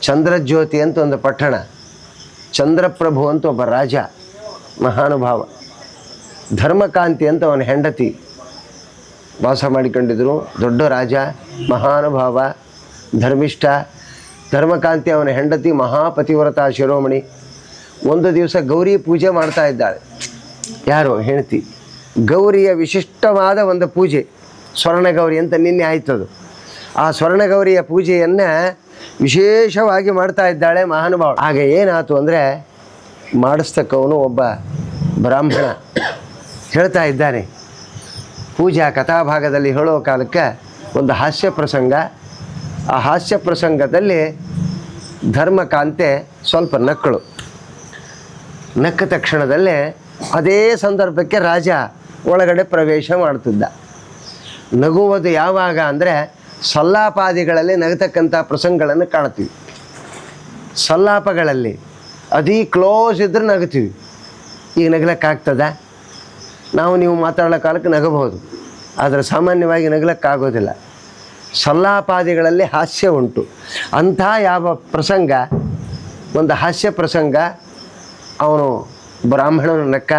ಚಂದ್ರಜ್ಯೋತಿ ಅಂತ ಒಂದು ಪಟ್ಟಣ, ಚಂದ್ರಪ್ರಭು ಅಂತ ಒಬ್ಬ ರಾಜ, ಮಹಾನುಭಾವ, ಧರ್ಮಕಾಂತಿ ಅಂತ ಅವನ ಹೆಂಡತಿ ವಾಸ ಮಾಡಿಕೊಂಡಿದ್ರು. ದೊಡ್ಡ ರಾಜ, ಮಹಾನುಭಾವ, ಧರ್ಮಿಷ್ಠ, ಧರ್ಮಕಾಂತಿ ಅವನ ಹೆಂಡತಿ, ಮಹಾಪತಿವ್ರತ ಶಿರೋಮಣಿ. ಒಂದು ದಿವಸ ಗೌರಿ ಪೂಜೆ ಮಾಡ್ತಾ ಇದ್ದಾಳೆ. ಯಾರು? ಹೆಂಡತಿ. ಗೌರಿಯ ವಿಶಿಷ್ಟವಾದ ಒಂದು ಪೂಜೆ, ಸ್ವರ್ಣಗೌರಿ ಅಂತ ನಿನ್ನೆ ಆಯ್ತದು. ಆ ಸ್ವರ್ಣಗೌರಿಯ ಪೂಜೆಯನ್ನು ವಿಶೇಷವಾಗಿ ಮಾಡ್ತಾ ಇದ್ದಾಳೆ ಮಹಾನುಭಾವ. ಆಗ ಏನಾಯ್ತು ಅಂದರೆ ಮಾಡಿಸ್ತಕ್ಕವನು ಒಬ್ಬ ಬ್ರಾಹ್ಮಣ ಹೇಳ್ತಾ ಇದ್ದಾನೆ. ಪೂಜಾ ಕಥಾಭಾಗದಲ್ಲಿ ಹೇಳೋ ಕಾಲಕ್ಕೆ ಒಂದು ಹಾಸ್ಯ ಪ್ರಸಂಗ. ಆ ಹಾಸ್ಯ ಪ್ರಸಂಗದಲ್ಲಿ ಧರ್ಮಕಾಂತೆ ಸ್ವಲ್ಪ ನಕ್ಕಳು. ನಕ್ಕ ತಕ್ಷಣದಲ್ಲೇ ಅದೇ ಸಂದರ್ಭಕ್ಕೆ ರಾಜ ಒಳಗಡೆ ಪ್ರವೇಶ ಮಾಡ್ತಿದ್ದ. ನಗುವುದು ಯಾವಾಗ ಅಂದರೆ ಸಲ್ಲಾಪಾದಿಗಳಲ್ಲಿ ನಗತಕ್ಕಂಥ ಪ್ರಸಂಗಗಳನ್ನು ಕಾಣ್ತೀವಿ ಸಲ್ಲಾಪಗಳಲ್ಲಿ ಅದೀ ಕ್ಲೋಸ್ ಇದ್ದರೆ ನಗತೀವಿ. ಈಗ ನಗಲಕ್ಕಾಗ್ತದ? ನಾವು ನೀವು ಮಾತಾಡೋ ಕಾಲಕ್ಕೆ ನಗಬಹುದು. ಆದರೆ ಸಾಮಾನ್ಯವಾಗಿ ನಗಲಕ್ಕಾಗೋದಿಲ್ಲ. ಸಲ್ಲಾಪಾದಿಗಳಲ್ಲಿ ಹಾಸ್ಯ ಉಂಟು. ಅಂಥ ಯಾವ ಪ್ರಸಂಗ, ಒಂದು ಹಾಸ್ಯ ಪ್ರಸಂಗ, ಅವನು ಬ್ರಾಹ್ಮಣನ ನಕ್ಕ,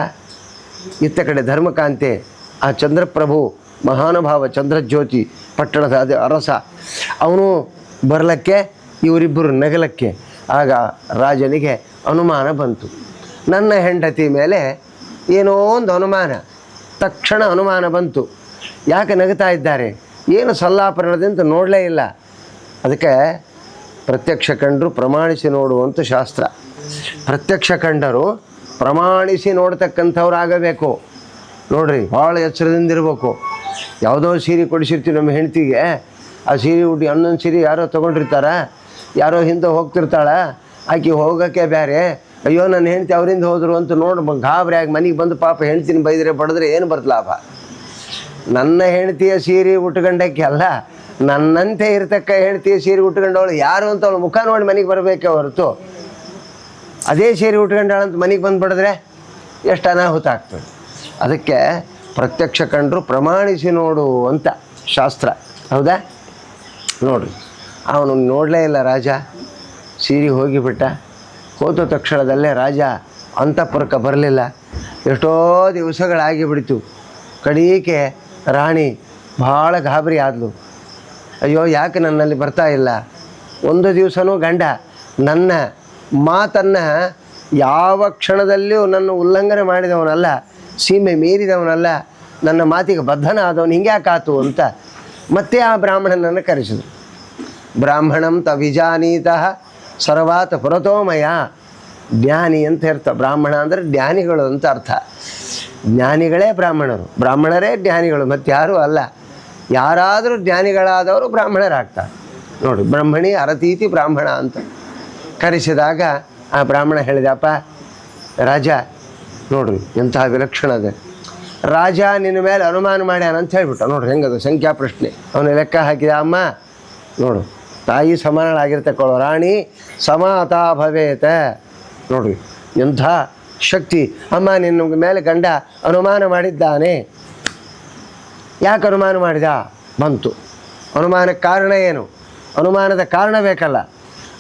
ಇತ್ತ ಕಡೆ ಧರ್ಮಕಾಂತೆ, ಆ ಚಂದ್ರಪ್ರಭು ಮಹಾನುಭಾವ ಚಂದ್ರಜ್ಯೋತಿ ಪಟ್ಟಣದ ಅದೇ ಅರಸ. ಅವನು ಬರಲಕ್ಕೆ, ಇವರಿಬ್ಬರು ನಗಲಕ್ಕೆ. ಆಗ ರಾಜನಿಗೆ ಅನುಮಾನ ಬಂತು. ನನ್ನ ಹೆಂಡತಿ ಮೇಲೆ ಏನೋ ಒಂದು ಅನುಮಾನ. ತಕ್ಷಣ ಅನುಮಾನ ಬಂತು. ಯಾಕೆ ನಗುತ್ತಾ ಇದ್ದಾರೆ? ಏನು ಸಲ್ಲಾಪರಣದಿಂದ ನೋಡಲೇ ಇಲ್ಲ. ಅದಕ್ಕೆ ಪ್ರತ್ಯಕ್ಷ ಕಂಡರು ಪ್ರಮಾಣಿಸಿ ನೋಡುವಂಥ ಶಾಸ್ತ್ರ. ಪ್ರತ್ಯಕ್ಷ ಕಂಡರು ಪ್ರಮಾಣಿಸಿ ನೋಡ್ತಕ್ಕಂಥವ್ರಾಗಬೇಕು. ನೋಡ್ರಿ, ಭಾಳ ಎಚ್ಚರದಿಂದ ಇರಬೇಕು. ಯಾವುದೋ ಸೀರೆ ಕೊಡಿಸಿರ್ತೀವಿ ನಮ್ಮ ಹೆಂಡ್ತಿಗೆ. ಆ ಸೀರೆ ಉಡಿ ಹನ್ನೊಂದು ಸೀರೆ ಯಾರೋ ತೊಗೊಂಡಿರ್ತಾರ, ಯಾರೋ ಹಿಂದೆ ಹೋಗ್ತಿರ್ತಾಳೆ, ಆಕೆ ಹೋಗೋಕ್ಕೆ ಬೇರೆ ಅಯ್ಯೋ, ನನ್ನ ಹೆಂಡತಿ ಅವರಿಂದ ಹೋದರು ಅಂತ ನೋಡಿ ಗಾಬರಿ ಆಗಿ ಮನೆಗೆ ಬಂದು ಪಾಪ ಹೆಂಡ್ತಿನ ಬೈದರೆ ಬಡಿದ್ರೆ ಏನು ಬರ್ತ ಲಾಭ? ನನ್ನ ಹೆಂಡತಿಯ ಸೀರೆ ಉಟ್ಕೊಂಡಕ್ಕೆ ಅಲ್ಲ, ನನ್ನಂತೆ ಇರ್ತಕ್ಕ ಹೆಂಡತಿಯ ಸೀರೆ ಉಟ್ಕೊಂಡವಳು ಯಾರು ಅಂತ ಅವಳು ಮುಖ ನೋಡಿ ಮನೆಗೆ ಬರಬೇಕೆ ಹೊರತು. ಅದೇ ಸೀರೆ ಉಟ್ಕೊಂಡಾಳಂತ ಮನೆಗೆ ಬಂದು ಬಿಡಿದ್ರೆ ಎಷ್ಟು ಅನಾಹುತ ಆಗ್ತದೆ. ಅದಕ್ಕೆ ಪ್ರತ್ಯಕ್ಷ ಕಂಡರು ಪ್ರಮಾಣಿಸಿ ನೋಡು ಅಂತ ಶಾಸ್ತ್ರ. ಹೌದಾ? ನೋಡ್ರಿ. ಅವನು ನೋಡಲೇ ಇಲ್ಲ ರಾಜ. ಸೀರೆ ಹೋಗಿಬಿಟ್ಟ ಹೋದ ತಕ್ಷಣದಲ್ಲೇ ರಾಜ ಅಂತಃಪುರಕ್ಕೆ ಬರಲಿಲ್ಲ. ಎಷ್ಟೋ ದಿವಸಗಳಾಗಿಬಿಡ್ತು ಕಡೀಕೆ ರಾಣಿ ಭಾಳ ಗಾಬರಿ ಆದಳು ಅಯ್ಯೋ, ಯಾಕೆ ನನ್ನಲ್ಲಿ ಬರ್ತಾ ಇಲ್ಲ? ಒಂದು ದಿವಸನೂ ಗಂಡ, ನನ್ನ ಮಾತನ್ನು ಯಾವ ಕ್ಷಣದಲ್ಲಿಯೂ ನನ್ನ ಉಲ್ಲಂಘನೆ ಮಾಡಿದವನಲ್ಲ. ಸೀಮೆ ಮೀರಿದವನಲ್ಲ, ನನ್ನ ಮಾತಿಗೆ ಬದ್ಧನ ಆದವನು ಹಿಂಗ್ಯಾಕಾತು ಅಂತ ಮತ್ತೆ ಆ ಬ್ರಾಹ್ಮಣನನ್ನು ಕರೆಸಿದ್ರು. ಬ್ರಾಹ್ಮಣಂ ತವಿಜಾನೀತಃ ಸರ್ವಾತ್ ಪುರತೋಮಯ. ಜ್ಞಾನಿ ಅಂತ ಇರ್ತ ಬ್ರಾಹ್ಮಣ ಅಂದರೆ ಜ್ಞಾನಿಗಳು ಅಂತ ಅರ್ಥ. ಜ್ಞಾನಿಗಳೇ ಬ್ರಾಹ್ಮಣರು, ಬ್ರಾಹ್ಮಣರೇ ಜ್ಞಾನಿಗಳು, ಮತ್ತು ಯಾರೂ ಅಲ್ಲ. ಯಾರಾದರೂ ಜ್ಞಾನಿಗಳಾದವರು ಬ್ರಾಹ್ಮಣರಾಗ್ತಾರೆ. ನೋಡಿ, ಬ್ರಹ್ಮಣಿ ಅರತೀತಿ ಬ್ರಾಹ್ಮಣ ಅಂತ ಕರೆಸಿದಾಗ ಆ ಬ್ರಾಹ್ಮಣ ಹೇಳಿದಪ್ಪ, ರಾಜ ನೋಡ್ರಿ, ಎಂತಹ ವಿಲಕ್ಷಣ ಅದೇ ರಾಜ ನಿನ್ನ ಮೇಲೆ ಅನುಮಾನ ಮಾಡ್ಯಾನ ಅಂತ ಹೇಳ್ಬಿಟ್ಟ. ನೋಡ್ರಿ, ಹೆಂಗದ ಸಂಖ್ಯಾ ಪ್ರಶ್ನೆ. ಅವನ ಲೆಕ್ಕ ಹಾಕಿದ, ಅಮ್ಮ. ನೋಡು, ತಾಯಿ ಸಮಾನಳಾಗಿರ್ತಕ್ಕಳು ರಾಣಿ, ಸಮಾತಾ ಭವೇತ. ನೋಡ್ರಿ, ಎಂಥ ಶಕ್ತಿ. ಅಮ್ಮ, ನಿನ್ನ ಮೇಲೆ ಗಂಡ ಅನುಮಾನ ಮಾಡಿದ್ದಾನೆ. ಯಾಕೆ ಅನುಮಾನ ಮಾಡಿದ? ಬಂತು. ಅನುಮಾನಕ್ಕೆ ಕಾರಣ ಏನು? ಅನುಮಾನದ ಕಾರಣ ಬೇಕಲ್ಲ.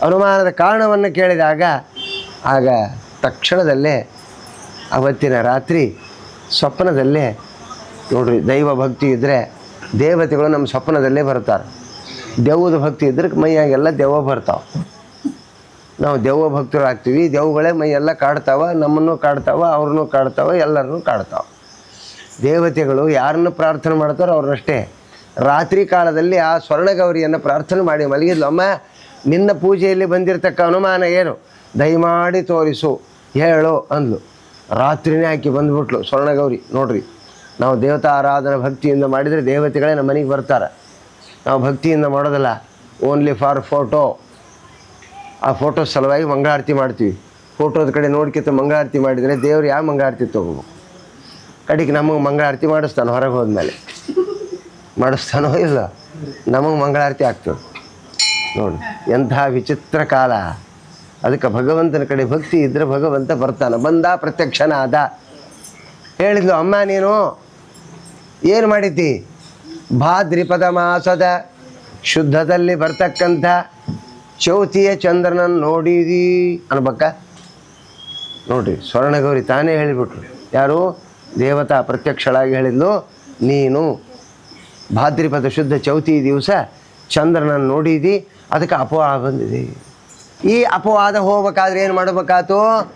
ಅನುಮಾನದ ಕಾರಣವನ್ನು ಕೇಳಿದಾಗ, ಆಗ ತಕ್ಷಣದಲ್ಲೇ ಅವತ್ತಿನ ರಾತ್ರಿ ಸ್ವಪ್ನದಲ್ಲೇ ನೋಡ್ರಿ, ದೈವ ಭಕ್ತಿ ಇದ್ದರೆ ದೇವತೆಗಳು ನಮ್ಮ ಸ್ವಪ್ನದಲ್ಲೇ ಬರ್ತಾರೆ ದೆವ್ವದ ಭಕ್ತಿ ಇದ್ರೆ ಮೈಯಾಗೆಲ್ಲ ದೆವ್ವ ಬರ್ತಾವೆ. ನಾವು ದೆವ್ವ ಭಕ್ತರು ಆಗ್ತೀವಿ ದೆವ್ವಗಳೇ ಮೈಯೆಲ್ಲ ಕಾಡ್ತಾವ, ನಮ್ಮನ್ನು ಕಾಡ್ತಾವ, ಅವ್ರನ್ನೂ ಕಾಡ್ತಾವ, ಎಲ್ಲರನ್ನೂ ಕಾಡ್ತಾವ. ದೇವತೆಗಳು ಯಾರನ್ನು ಪ್ರಾರ್ಥನೆ ಮಾಡ್ತಾರೋ ಅವ್ರನ್ನಷ್ಟೇ. ರಾತ್ರಿ ಕಾಲದಲ್ಲಿ ಆ ಸ್ವರ್ಣಗೌರಿಯನ್ನು ಪ್ರಾರ್ಥನೆ ಮಾಡಿ ಮಲಗಿದ್ಲಮ್ಮ ನಿನ್ನ ಪೂಜೆಯಲ್ಲಿ ಬಂದಿರತಕ್ಕ ಅನುಮಾನ ಏನು? ದಯಮಾಡಿ ತೋರಿಸು, ಹೇಳು, ಅಂದ್ಲು. ರಾತ್ರಿನೇ ಆಕೆ ಬಂದ್ಬಿಟ್ಲು ಸ್ವರ್ಣಗೌರಿ, ನೋಡ್ರಿ. ನಾವು ದೇವತಾ ಆರಾಧನೆ ಭಕ್ತಿಯಿಂದ ಮಾಡಿದರೆ ದೇವತೆಗಳೇ ನಮ್ಮ ಮನೆಗೆ ಬರ್ತಾರೆ. ನಾವು ಭಕ್ತಿಯಿಂದ ಮಾಡೋದಲ್ಲ ಓನ್ಲಿ ಫಾರ್ ಫೋಟೋ ಆ ಫೋಟೋ ಸಲುವಾಗಿ ಮಂಗಳಾರತಿ ಮಾಡ್ತೀವಿ. ಫೋಟೋದ ಕಡೆ ನೋಡ್ಕಿತ ಮಂಗಳಾರತಿ ಮಾಡಿದರೆ ದೇವ್ರು ಯಾವ ಮಂಗಳಾರತಿ ತೊಗೋಬೇಕು? ಕಡೆಗೆ ನಮಗೆ ಮಂಗಳಾರತಿ ಮಾಡಿಸ್ತಾನೆ, ಹೊರಗೆ ಹೋದ್ಮೇಲೆ. ಮಾಡಿಸ್ತಾನೋ ಇಲ್ಲ? ನಮಗೆ ಮಂಗಳಾರತಿ ಆಗ್ತದೆ. ನೋಡಿ, ಎಂಥ ವಿಚಿತ್ರ ಕಾಲ. ಅದಕ್ಕೆ ಭಗವಂತನ ಕಡೆ ಭಕ್ತಿ ಇದ್ದರೆ ಭಗವಂತ ಬರ್ತಾನೆ. ಬಂದ ಪ್ರತ್ಯಕ್ಷನಾದ. ಹೇಳಿದ್ಲು, ಅಮ್ಮ ನೀನು ಏನು ಮಾಡಿದ್ದಿ? ಭಾದ್ರಿಪದ ಮಾಸದ ಶುದ್ಧದಲ್ಲಿ ಬರ್ತಕ್ಕಂಥ ಚೌತಿಯ ಚಂದ್ರನನ್ನು ನೋಡಿದಿ. ಅನ್ಬೇಕ? ನೋಡ್ರಿ ಸ್ವರ್ಣಗೌರಿ ತಾನೇ ಹೇಳಿಬಿಟ್ರು. ಯಾರು? ದೇವತಾ ಪ್ರತ್ಯಕ್ಷಳಾಗಿ ಹೇಳಿದ್ಲು, ನೀನು ಭಾದ್ರಿಪದ ಶುದ್ಧ ಚೌತಿ ದಿವಸ ಚಂದ್ರನನ್ನು ನೋಡಿದಿ, ಅದಕ್ಕೆ ಅಪವಾಹ ಬಂದಿದೆ. ಈ ಅಪವಾದ ಹೋಗ್ಬೇಕಾದ್ರೆ ಏನು ಮಾಡಬೇಕಾತು?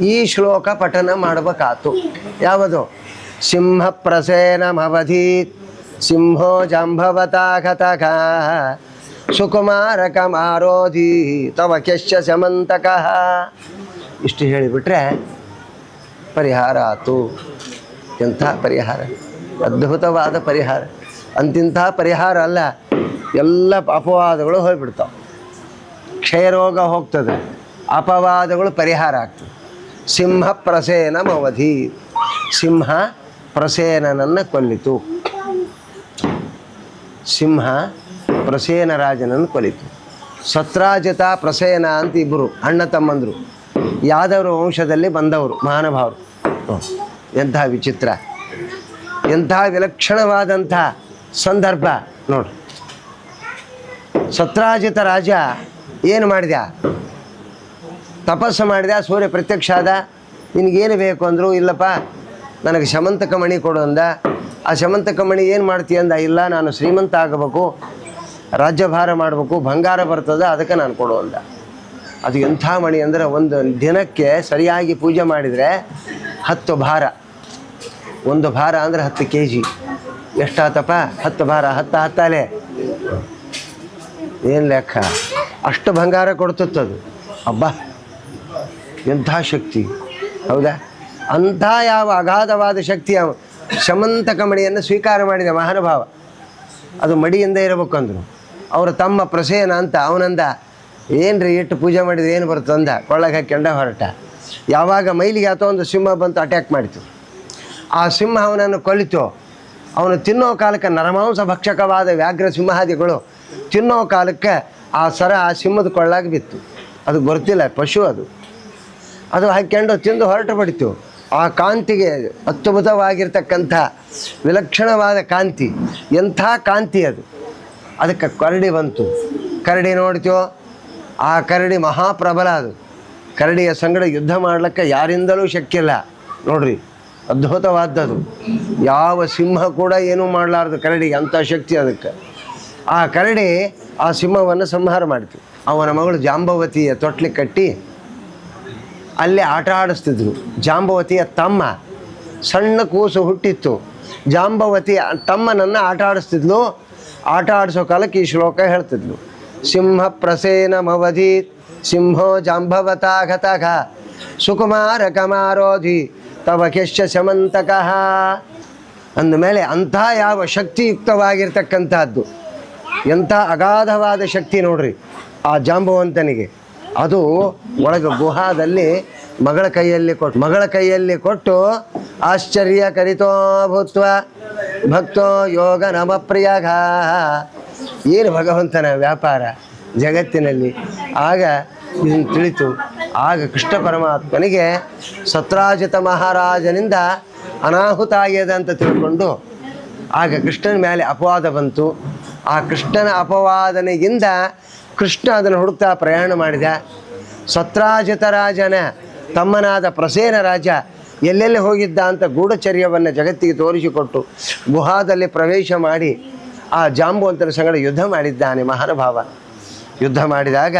ಈ ಶ್ಲೋಕ ಪಠನ ಮಾಡಬೇಕಾತು. ಯಾವುದು? ಸಿಂಹ ಪ್ರಸೇನಮವಧಿ ಸಿಂಹೋ ಕಥಕ ಸುಕುಮಾರಕ ಮಾರೋಧಿ ತವ ಕೆಶ್ಚ ಸಮಂತಕ ಇಷ್ಟು ಹೇಳಿಬಿಟ್ರೆ ಪರಿಹಾರ ಆತು. ಎಂಥ ಪರಿಹಾರ? ಅದ್ಭುತವಾದ ಪರಿಹಾರ. ಅಂತಿಂಥ ಪರಿಹಾರ ಅಲ್ಲ. ಎಲ್ಲ ಅಪವಾದಗಳು ಹೋಗ್ಬಿಡ್ತಾವೆ. ಕ್ಷಯರೋಗ ಹೋಗ್ತದೆ. ಅಪವಾದಗಳು ಪರಿಹಾರ ಆಗ್ತದೆ. ಸಿಂಹ ಪ್ರಸೇನ ಅವಧಿ ಸಿಂಹ ಪ್ರಸೇನನನ್ನು ಕೊಲ್ಲಿತು. ಸಿಂಹ ಪ್ರಸೇನ ರಾಜನನ್ನು ಕೊಲ್ಲಿತು. ಸತ್ರಾಜಿತ ಪ್ರಸೇನ ಅಂತ ಇಬ್ಬರು ಅಣ್ಣ ತಮ್ಮಂದರು. ಯಾದವರು ವಂಶದಲ್ಲಿ ಬಂದವರು, ಮಹಾನುಭಾವರು. ಎಂಥ ವಿಚಿತ್ರ. ಎಂಥ ವಿಲಕ್ಷಣವಾದಂಥ ಸಂದರ್ಭ. ನೋಡ್ರಿ ಸತ್ರಾಜಿತ ರಾಜ ಏನು ಮಾಡಿದ ತಪಸ್ಸು ಮಾಡಿದೆ ಸೂರ್ಯ ಪ್ರತ್ಯಕ್ಷ ಆದ? ನಿನಗೇನು ಬೇಕು ಅಂದರು, ಇಲ್ಲಪ್ಪ, ನನಗೆ ಶಮಂತಕ ಮಣಿ ಕೊಡು ಅಂದ. ಆ ಶಮಂತಕ ಮಣಿ ಏನು ಮಾಡ್ತೀಯ ಅಂದ? ಇಲ್ಲ, ನಾನು ಶ್ರೀಮಂತ ಆಗಬೇಕು, ರಾಜ್ಯಭಾರ ಮಾಡಬೇಕು, ಬಂಗಾರ ಬರ್ತದೆ, ಅದಕ್ಕೆ ನಾನು ಕೊಡು ಅಂದ. ಅದು ಎಂಥ ಮಣಿ ಅಂದರೆ, ಒಂದು ದಿನಕ್ಕೆ ಸರಿಯಾಗಿ ಪೂಜೆ ಮಾಡಿದರೆ ಹತ್ತು ಭಾರ. ಒಂದು ಭಾರ ಅಂದರೆ ಹತ್ತು ಕೆ ಜಿ ಎಷ್ಟಾತಪ್ಪ? ಹತ್ತು ಭಾರ, ಹತ್ತು ಹತ್ತಾಲೆ. ಏನು ಲೆಕ್ಕ? ಅಷ್ಟು ಬಂಗಾರ ಕೊಡ್ತತ್ತದು ಅಬ್ಬಾ, ಎಂಥ ಶಕ್ತಿ. ಹೌದಾ? ಅಂಥ ಯಾವ ಅಗಾಧವಾದ ಶಕ್ತಿಯ ಶಮಂತಕ ಮಣಿಯನ್ನು ಸ್ವೀಕಾರ ಮಾಡಿದ ಮಹಾನುಭಾವ. ಅದು ಮಡಿಯಿಂದ ಇರಬೇಕು ಅಂದರು ಅವರ ತಮ್ಮ ಪ್ರಸೇನ ಅಂತ ಅವನಂದ ರೀ ಇಟ್ಟು ಪೂಜೆ ಮಾಡಿದ್ರೆ ಏನು ಬರುತ್ತೆ? ಅಂದ. ಕೊಳ್ಳಗೆ ಕೆಂಡ ಹೊರಟ. ಯಾವಾಗ ಮೈಲಿಗೆ ಆತೋ ಒಂದು ಸಿಂಹ ಬಂತು ಅಟ್ಯಾಕ್ ಮಾಡಿತು. ಆ ಸಿಂಹ ಅವನನ್ನು ಕೊಲಿತು ಅವನು ತಿನ್ನೋ ಕಾಲಕ್ಕೆ ನರಮಾಂಸ ಭಕ್ಷಕವಾದ ವ್ಯಾಘ್ರ ಸಿಂಹಾದಿಗಳು ತಿನ್ನೋ ಕಾಲಕ್ಕೆ ಆ ಸರ ಆ ಸಿಂಹದ ಕೊಳ್ಳಾಗ ಬಿತ್ತು. ಅದು ಗೊತ್ತಿಲ್ಲ ಪಶು ಅದು. ಅದು ಹಾಕ್ಯಂಡು ತಿಂದು ಹೊರಟು ಬಿಡ್ತು. ಆ ಕಾಂತಿಗೆ ಅದ್ಭುತವಾಗಿರ್ತಕ್ಕಂಥ ವಿಲಕ್ಷಣವಾದ ಕಾಂತಿ, ಎಂಥ ಕಾಂತಿ ಅದು. ಅದಕ್ಕೆ ಕರಡಿ ಬಂತು. ಕರಡಿ ನೋಡ್ತೀವೋ ಆ ಕರಡಿ ಮಹಾಪ್ರಬಲ ಅದು. ಕರಡಿಯ ಸಂಗಡ ಯುದ್ಧ ಮಾಡ್ಲಿಕ್ಕೆ ಯಾರಿಂದಲೂ ಶಕ್ಯ ಇಲ್ಲ. ನೋಡ್ರಿ, ಅದ್ಭುತವಾದದ್ದು. ಯಾವ ಸಿಂಹ ಕೂಡ ಏನೂ ಮಾಡಲಾರ್ದು ಕರಡಿಗೆ ಅಂಥ ಶಕ್ತಿ ಅದಕ್ಕೆ. ಆ ಕರಡಿ ಆ ಸಿಂಹವನ್ನು ಸಂಹಾರ ಮಾಡಿತು. ಅವನ ಮಗಳು ಜಾಂಬವತಿಯ ತೊಟ್ಲಿ ಕಟ್ಟಿ ಅಲ್ಲೇ ಆಟ ಆಡಿಸ್ತಿದ್ರು. ಜಾಂಬವತಿಯ ತಮ್ಮ ಸಣ್ಣ ಕೂಸು ಹುಟ್ಟಿತ್ತು. ಜಾಂಬವತಿಯ ತಮ್ಮನನ್ನು ಆಟ ಆಡಿಸ್ತಿದ್ಲು. ಆಟ ಆಡಿಸೋ ಕಾಲಕ್ಕೆ ಈ ಶ್ಲೋಕ ಹೇಳ್ತಿದ್ಲು. ಸಿಂಹ ಪ್ರಸೇನ ಮವಧಿ, ಸಿಂಹೋ ಜಾಂಬವತಾಘತಃ ಸುಕುಮಾರ ಕಮಾರೋಧಿ, ತವ ಕೆಶ್ಚ ಶಮಂತಕಃ. ಅಂದಮೇಲೆ ಅಂಥ ಯಾವ ಶಕ್ತಿಯುಕ್ತವಾಗಿರ್ತಕ್ಕಂಥದ್ದು. ಎಂಥ ಅಗಾಧವಾದ ಶಕ್ತಿ ನೋಡ್ರಿ ಆ ಜಾಂಬವಂತನಿಗೆ. ಅದು ಒಳಗೆ ಗುಹಾದಲ್ಲಿ ಮಗಳ ಕೈಯಲ್ಲಿ ಕೊಟ್ಟು, ಮಗಳ ಕೈಯಲ್ಲಿ ಕೊಟ್ಟು ಆಶ್ಚರ್ಯ ಕರಿತೋ ಭೂತ್ವ. ಭಕ್ತೋ ಯೋಗ ನಮ ಪ್ರಿಯಘ. ಏನು ಭಗವಂತನ ವ್ಯಾಪಾರ ಜಗತ್ತಿನಲ್ಲಿ? ಆಗ ಇದನ್ನು ತಿಳಿತು. ಆಗ ಕೃಷ್ಣ ಪರಮಾತ್ಮನಿಗೆ ಸತ್ರಾಜಿತ ಮಹಾರಾಜನಿಂದ ಅನಾಹುತ ಆಗ್ಯದ ಅಂತ ತಿಳ್ಕೊಂಡು ಆಗ ಕೃಷ್ಣನ ಮೇಲೆ ಅಪವಾದ ಬಂತು. ಆ ಕೃಷ್ಣನ ಅಪವಾದನೆಯಿಂದ ಕೃಷ್ಣ ಅದನ್ನು ಹುಡುಕ್ತಾ ಪ್ರಯಾಣ ಮಾಡಿದ. ಸತ್ರಾಜಿತ ರಾಜನ ತಮ್ಮನಾದ ಪ್ರಸೇನ ರಾಜ ಎಲ್ಲೆಲ್ಲಿ ಹೋಗಿದ್ದ ಅಂತ ಗೂಢಚರ್ಯವನ್ನು ಜಗತ್ತಿಗೆ ತೋರಿಸಿಕೊಟ್ಟು ಗುಹಾದಲ್ಲಿ ಪ್ರವೇಶ ಮಾಡಿ ಆ ಜಾಂಬುವಂತರ ಸಂಗಡ ಯುದ್ಧ ಮಾಡಿದ್ದಾನೆ ಮಹಾನುಭಾವ. ಯುದ್ಧ ಮಾಡಿದಾಗ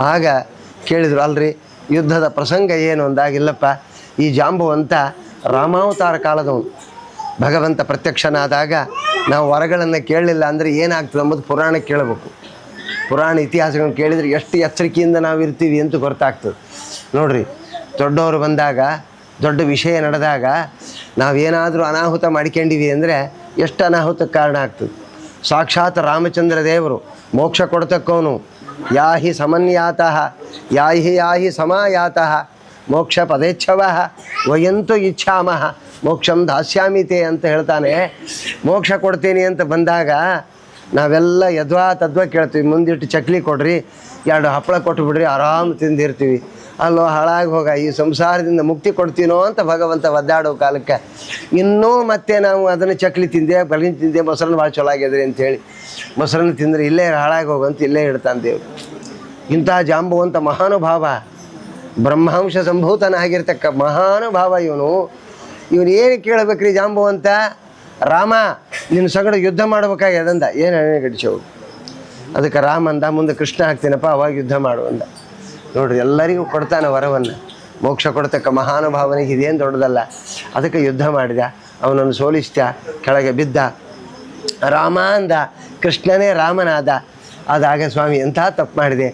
ಆಗ ಕೇಳಿದ್ರು, ಅಲ್ರಿ, ಯುದ್ಧದ ಪ್ರಸಂಗ ಏನು ಅಂದಾಗಿಲ್ಲಪ್ಪ. ಈ ಜಾಂಬುವಂತ ರಾಮಾವತಾರ ಕಾಲದವನು. ಭಗವಂತ ಪ್ರತ್ಯಕ್ಷನಾದಾಗ ನಾವು ವರಗಳನ್ನು ಕೇಳಲಿಲ್ಲ ಅಂದರೆ ಏನಾಗ್ತದೆ ಅಂಬುದು ಪುರಾಣ ಕೇಳಬೇಕು. ಪುರಾಣ ಇತಿಹಾಸಗಳನ್ನು ಕೇಳಿದರೆ ಎಷ್ಟು ಎಚ್ಚರಿಕೆಯಿಂದ ನಾವು ಇರ್ತೀವಿ ಅಂತ ಗೊತ್ತಾಗ್ತದೆ. ನೋಡಿರಿ, ದೊಡ್ಡವರು ಬಂದಾಗ, ದೊಡ್ಡ ವಿಷಯ ನಡೆದಾಗ ನಾವೇನಾದರೂ ಅನಾಹುತ ಮಾಡ್ಕೊಂಡಿವಿ ಅಂದರೆ ಎಷ್ಟು ಅನಾಹುತಕ್ಕೆ ಕಾರಣ ಆಗ್ತದೆ. ಸಾಕ್ಷಾತ್ ರಾಮಚಂದ್ರ ದೇವರು, ಮೋಕ್ಷ ಕೊಡ್ತಕ್ಕವನು, ಯಾಹಿ ಸಮನ್ಯಾತಃ, ಯಾಹಿ ಯಾಹಿ ಸಮಾಯಾತಃ, ಮೋಕ್ಷ ಪದೇಚ್ಛವ, ವಯಂತು ಇಚ್ಛಾಮಹ ಮೋಕ್ಷಂ ದಾಸ್ಯಾಮಿತೆ ಅಂತ ಹೇಳ್ತಾನೆ. ಮೋಕ್ಷ ಕೊಡ್ತೀನಿ ಅಂತ ಬಂದಾಗ ನಾವೆಲ್ಲ ಯದ್ವಾ ತದ್ವಾ ಕೇಳ್ತೀವಿ. ಮುಂದಿಟ್ಟು ಚಕ್ಲಿ ಕೊಡ್ರಿ, ಎರಡು ಹಪ್ಪಳ ಕೊಟ್ಟು ಬಿಡ್ರಿ ಆರಾಮ್ ತಿಂದಿರ್ತೀವಿ. ಅಲ್ಲೋ ಹಾಳಾಗಿ ಹೋಗ, ಈ ಸಂಸಾರದಿಂದ ಮುಕ್ತಿ ಕೊಡ್ತೀನೋ ಅಂತ ಭಗವಂತ ಒದ್ದಾಡೋ ಕಾಲಕ್ಕೆ ಇನ್ನೂ ಮತ್ತೆ ನಾವು ಅದನ್ನು ಚಕ್ಲಿ ತಿಂದೆ ಬಲಿನ ತಿಂದೆ, ಮೊಸರನ್ನ ಭಾಳ ಚಲೋ ಆಗ್ಯದ್ರಿ ಅಂತೇಳಿ ಮೊಸರನ್ನ ತಿಂದರೆ ಇಲ್ಲೇ ಹಾಳಾಗಿ ಹೋಗಂತ ಇಲ್ಲೇ ಇಡ್ತಾನೆ ದೇವ್ರು. ಇಂಥ ಜಾಂಬುವಂಥ ಮಹಾನುಭಾವ, ಬ್ರಹ್ಮಾಂಶ ಸಂಭೂತನಾಗಿರ್ತಕ್ಕ ಮಹಾನುಭಾವ ಇವನು. ಇವನು ಏನು ಕೇಳಬೇಕ್ರಿ ಜಾಂಬುವಂತ ರಾಮ ನಿನ್ನ ಸಗಡ ಯುದ್ಧ ಮಾಡ್ಬೇಕಾಗ್ಯದಂದ ಏನು ಗಡಿಸೋವು ಅದಕ್ಕೆ ರಾಮ ಅಂದ, ಮುಂದೆ ಕೃಷ್ಣ ಹಾಕ್ತೀನಪ್ಪ, ಅವಾಗ ಯುದ್ಧ ಮಾಡು ಅಂದ. ನೋಡ್ರಿ, ಎಲ್ಲರಿಗೂ ಕೊಡ್ತಾನೆ ವರವನ್ನು. ಮೋಕ್ಷ ಕೊಡ್ತಕ್ಕ ಮಹಾನುಭಾವನಿಗೆ ಇದೇನು ದೊಡ್ಡದಲ್ಲ. ಅದಕ್ಕೆ ಯುದ್ಧ ಮಾಡಿದ. ಅವನನ್ನು ಸೋಲಿಸ್ದ, ಕೆಳಗೆ ಬಿದ್ದ. ರಾಮ ಅಂದ, ಕೃಷ್ಣನೇ ರಾಮನಾದ. ಅದಾಗ ಸ್ವಾಮಿ, ಎಂಥ ತಪ್ಪು ಮಾಡಿದೆ.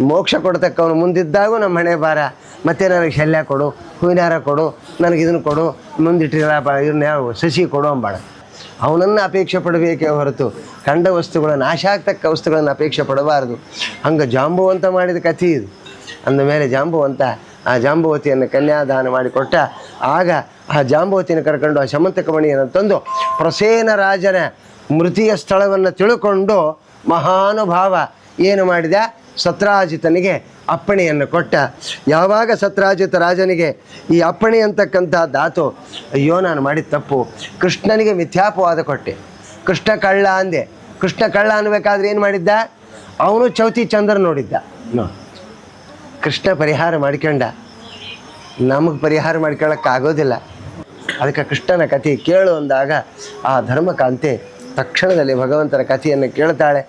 ಮೋಕ್ಷ ಕೊಡ್ತಕ್ಕವನು ಮುಂದಿದ್ದಾಗೂ ನಮ್ಮ ಹಣೆ ಬಾರ ಮತ್ತೆ ನನಗೆ ಶಲ್ಯ ಕೊಡು, ಹೂವಿನಾರ ಕೊಡು, ನನಗೆ ಇದನ್ನು ಕೊಡು, ಮುಂದಿಟ್ಟಿರಲ್ಲ ಇದನ್ನ ಸಸಿ ಕೊಡು ಅಂಬಾಳ. ಅವನನ್ನು ಅಪೇಕ್ಷೆ ಪಡಬೇಕೇ ಹೊರತು ಕಂಡ ವಸ್ತುಗಳನ್ನು ನಾಶ ಆಗ್ತಕ್ಕ ವಸ್ತುಗಳನ್ನು ಅಪೇಕ್ಷೆ ಪಡಬಾರದು. ಹಂಗೆ ಜಾಂಬುವಂತ ಮಾಡಿದ ಕಥೆ ಇದು. ಅಂದ ಮೇಲೆ ಜಾಂಬುವಂತ ಆ ಜಾಂಬುವತಿಯನ್ನು ಕನ್ಯಾದಾನ ಮಾಡಿಕೊಟ್ಟ. ಆಗ ಆ ಜಾಂಬುವತಿಯನ್ನು ಕರ್ಕೊಂಡು ಆ ಶಮಂತಕ ಮಣಿಯನ್ನು ತಂದು ಪ್ರಸೇನ ರಾಜನ ಮೃತಿಯ ಸ್ಥಳವನ್ನು ತಿಳ್ಕೊಂಡು ಮಹಾನುಭಾವ ಏನು ಮಾಡಿದ? ಸತ್ರಾಜಿತನಿಗೆ ಅಪ್ಪಣೆಯನ್ನು ಕೊಟ್ಟ. ಯಾವಾಗ ಸತ್ರಾಜಿತ ರಾಜನಿಗೆ ಈ ಅಪ್ಪಣೆ ಅಂತಕ್ಕಂಥ ಧಾತು, ಅಯ್ಯೋ ನಾನು ಮಾಡಿದ ತಪ್ಪು, ಕೃಷ್ಣನಿಗೆ ಮಿಥ್ಯಾಪವಾದ ಕೊಟ್ಟೆ. ಕೃಷ್ಣ ಕಳ್ಳ ಅಂದೆ. ಕೃಷ್ಣ ಕಳ್ಳ ಅನ್ಬೇಕಾದ್ರೆ ಏನು ಮಾಡಿದ್ದ? ಅವನು ಚೌತಿ ಚಂದ್ರ ನೋಡಿದ್ದ. ಕೃಷ್ಣ ಪರಿಹಾರ ಮಾಡ್ಕೊಂಡ. ನಮಗೆ ಪರಿಹಾರ ಮಾಡ್ಕೊಳ್ಳೋಕ್ಕಾಗೋದಿಲ್ಲ ಅದಕ್ಕೆ ಕೃಷ್ಣನ ಕಥೆ ಕೇಳು ಅಂದಾಗ ಆ ಧರ್ಮಕಾಂತೆ ತಕ್ಷಣದಲ್ಲಿ ಭಗವಂತನ ಕಥೆಯನ್ನು ಕೇಳ್ತಾಳೆ.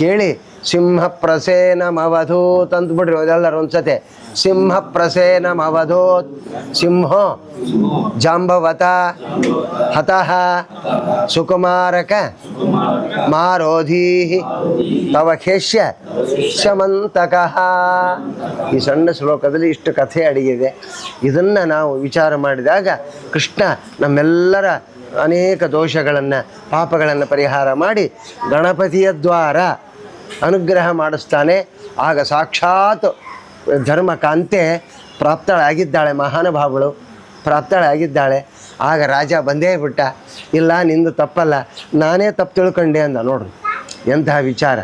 ಕೇಳಿ ಸಿಂಹ ಪ್ರಸೇನಮವಧೂತ್ ಅಂದ್ಬಿಡ್ರಿ ಅದೆಲ್ಲರೂ ಒಂದ್ಸತೆ. ಸಿಂಹೋ, ಜಾಂಬವತ, ಹತಃ, ಸುಕುಮಾರಕ ಮಾರೋಧೀ ತವ ಖೇಷ್ಯ ಶಮಂತಕಃ. ಈ ಸಣ್ಣ ಶ್ಲೋಕದಲ್ಲಿ ಇಷ್ಟು ಕಥೆ ಅಡಗಿದೆ. ಇದನ್ನು ನಾವು ವಿಚಾರ ಮಾಡಿದಾಗ ಕೃಷ್ಣ ನಮ್ಮೆಲ್ಲರ ಅನೇಕ ದೋಷಗಳನ್ನು, ಪಾಪಗಳನ್ನು ಪರಿಹಾರ ಮಾಡಿ ಗಣಪತಿಯ ದ್ವಾರ ಅನುಗ್ರಹ ಮಾಡಿಸ್ತಾನೆ. ಆಗ ಸಾಕ್ಷಾತ್ ಧರ್ಮಕಾಂತೆ ಪ್ರಾಪ್ತಳಾಗಿದ್ದಾಳೆ ಮಹಾನುಭಾವಳು. ಪ್ರಾಪ್ತಳಾಗಿದ್ದಾಳೆ. ಆಗ ರಾಜ ಬಂದೇ ಬಿಟ್ಟ. ಇಲ್ಲ, ನಿಂದು ತಪ್ಪಲ್ಲ. ನಾನೇ ತಪ್ಪು ತಿಳ್ಕೊಂಡೆ ಅಂದ. ನೋಡ್ರಿ ಎಂತಹ ವಿಚಾರ.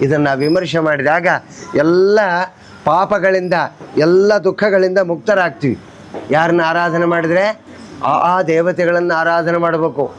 ಇದನ್ನು ವಿಮರ್ಶೆ ಮಾಡಿದಾಗ ಎಲ್ಲ ಪಾಪಗಳಿಂದ, ಎಲ್ಲ ದುಃಖಗಳಿಂದ ಮುಕ್ತರಾಗ್ತೀವಿ. ಯಾರನ್ನ ಆರಾಧನೆ ಮಾಡಿದರೆ ಆ ಆ ದೇವತೆಗಳನ್ನು ಆರಾಧನೆ ಮಾಡಬೇಕು.